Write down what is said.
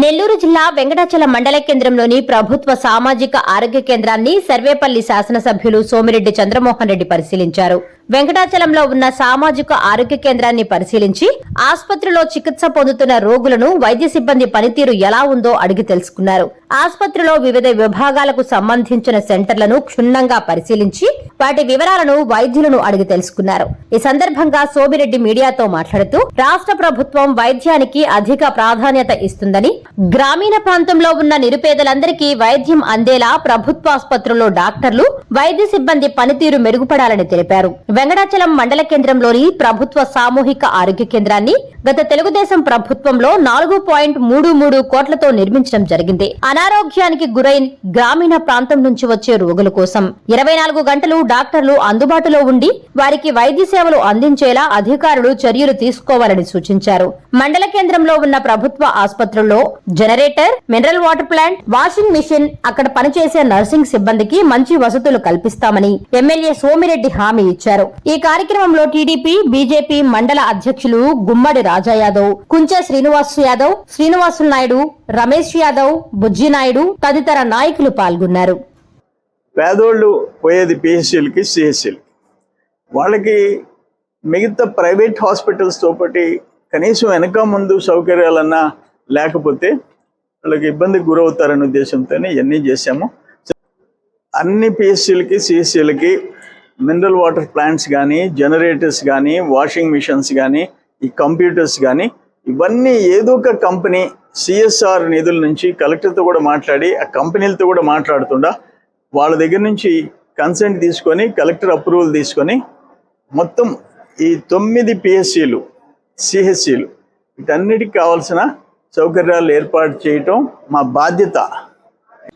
నెల్లూరు జిల్లా వెంకటాచల మండల కేంద్రంలోని ప్రభుత్వ సామాజిక ఆరోగ్య కేంద్రాన్ని సర్వేపల్లి శాసనసభ్యులు సోమిరెడ్డి చంద్రమోహన్ రెడ్డి పరిశీలించారు. వెంకటాచలంలో ఉన్న సామాజిక ఆరోగ్య కేంద్రాన్ని పరిశీలించి ఆసుపత్రిలో చికిత్స పొందుతున్న రోగులను వైద్య సిబ్బంది పనితీరు ఎలా ఉందో అడిగి తెలుసుకున్నారు. ఆసుపత్రిలో వివిధ విభాగాలకు సంబంధించిన సెంటర్లను క్షుణ్ణంగా పరిశీలించి వాటి వివరాలను వైద్యులను అడిగి తెలుసుకున్నారు. ఈ సందర్భంగా సోమిరెడ్డి మీడియాతో మాట్లాడుతూ రాష్ట్ర ప్రభుత్వం వైద్యానికి అధిక ప్రాధాన్యత ఇస్తుందని గ్రామీణ ప్రాంతంలో ఉన్న నిరుపేదలందరికీ వైద్యం అందేలా ప్రభుత్వాసుపత్రుల్లో డాక్టర్లు వైద్య సిబ్బంది పనితీరు మెరుగుపడాలని తెలిపారు. వెంకటాచలం మండల కేంద్రంలోని ప్రభుత్వ సామూహిక ఆరోగ్య కేంద్రాన్ని గత తెలుగుదేశం ప్రభుత్వంలో నాలుగు పాయింట్ మూడు మూడు కోట్లతో నిర్మించడం జరిగింది. అనారోగ్యానికి గురైన గ్రామీణ ప్రాంతం నుంచి వచ్చే రోగుల కోసం ఇరవై నాలుగు గంటలు డాక్టర్లు అందుబాటులో ఉండి వారికి వైద్య సేవలు అందించేలా అధికారులు చర్యలు తీసుకోవాలని సూచించారు. మండల కేంద్రంలో ఉన్న ప్రభుత్వ ఆసుపత్రుల్లో generator mineral water plant washing machine అక్కడ పనిచేసే నర్సింగ్ సిబ్బందికి మంచి వసతులు కల్పిస్తామని ఎమ్మెల్యే సోమిరెడ్డి హామీ ఇచ్చారు. ఈ కార్యక్రమంలో టీడీపీ బీజేపీ మండల అధ్యక్షులు గుమ్మడి రాజా యాదవ్ కుంచె శ్రీనివాస్ యాదవ్ శ్రీనివాసులు నాయుడు రమేష్ యాదవ్ బుజ్జినాయుడు తదితర నాయకులు పాల్గొన్నారు. పేదోళ్ళు పోయేది పిహెచ్సిలకి సిహెచ్సిలకి వాళ్ళకి మిగతా ప్రైవేట్ హాస్పిటల్స్తో పాటు కనీసం వెనక ముందు సౌకర్యాలన్నా లేకపోతే వాళ్ళకి ఇబ్బందికి గురవుతారనే ఉద్దేశంతోనే ఇవన్నీ చేశాము. అన్ని పిఎస్సీలకి సిఎస్సీలకి మినరల్ వాటర్ ప్లాంట్స్ కానీ జనరేటర్స్ కానీ వాషింగ్ మిషన్స్ కానీ ఈ కంప్యూటర్స్ కానీ ఇవన్నీ ఏదో ఒక కంపెనీ సిఎస్ఆర్ నిధుల నుంచి కలెక్టర్తో కూడా మాట్లాడి ఆ కంపెనీలతో కూడా మాట్లాడుతుండా వాళ్ళ దగ్గర నుంచి కన్సెంట్ తీసుకొని కలెక్టర్ అప్రూవల్ తీసుకొని మొత్తం ఈ తొమ్మిది పిఎస్సీలు సిహెచ్సిలు వీటన్నిటికి కావాల్సిన సౌకర్యాలు ఏర్పాటు చేయటం మా బాధ్యత.